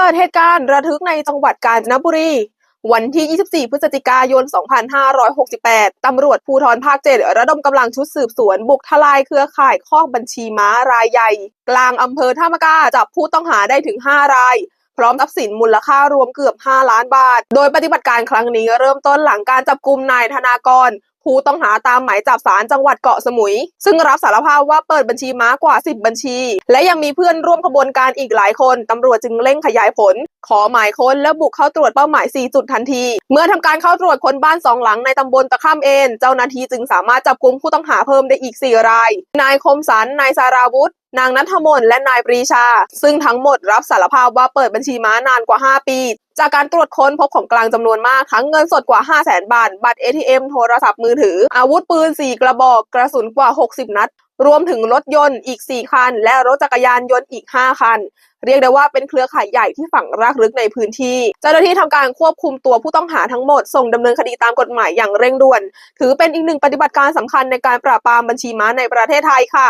กิดเหตุการณ์ระทึกในจังหวัดกาญจนบุรี วันที่ 24 พฤศจิกายน 2568 ตำรวจภูธรภาค 7 ระดมกำลังชุดสืบสวน บุกทลายเครือข่ายคอกบัญชีม้ารายใหญ่ กลางอำเภอท่ามะกาจับผู้ต้องหาได้ถึง 5 ราย พร้อมทรัพย์สินมูลค่ารวมเกือบ 5 ล้านบาท โดยปฏิบัติการครั้งนี้เริ่มต้นหลังการจับกลุ่มนายธนากร ผู้ต้องหาตามหมายจับศาลจังหวัดเกาะสมุย ซึ่งรับสารภาพว่าเปิดบัญชีม้ากว่า 10 บัญชี และยังมีเพื่อนร่วมขบวนการอีกหลายคน ตำรวจจึงเร่งขยายผล ขอหมายค้นและบุกเข้าตรวจเป้าหมาย 4 จุดทันที เมื่อทำการเข้าตรวจค้นบ้านสองหลังในตำบลตะข้ามเอนเจ้าหน้าที่จึงสามารถจับกลุ่มผู้ต้องหาเพิ่มได้อีก 4 ราย นายคมสันนายสาราวุธนางนัทมนต์และนายปรีชา ซึ่งทั้งหมดรับสารภาพว่าเปิดบัญชีม้านานกว่า 5 ปี จากการตรวจค้นพบของกลางจำนวนมากทั้งเงินสดกว่า 5 0 0แสนบาท บัตร ATM โทรศัพท์มือถือ อาวุธปืน 4 กระบอก กระสุนกว่า 60 นัด รวมถึงรถยนต์อีก 4 คัน และรถจักรยานยนต์อีก 5 คัน เรียกได้ว่าเป็นเครือข่ายใหญ่ที่ฝังรากลึกในพื้นที่ เจ้าหน้าที่ทำการควบคุมตัวผู้ต้องหาทั้งหมด ส่งดำเนินคดีตามกฎหมายอย่างเร่งด่วน ถือเป็นอีกหนึ่งปฏิบัติการสำคัญในการปราบปรามบัญชีม้าในประเทศไทยค่ะ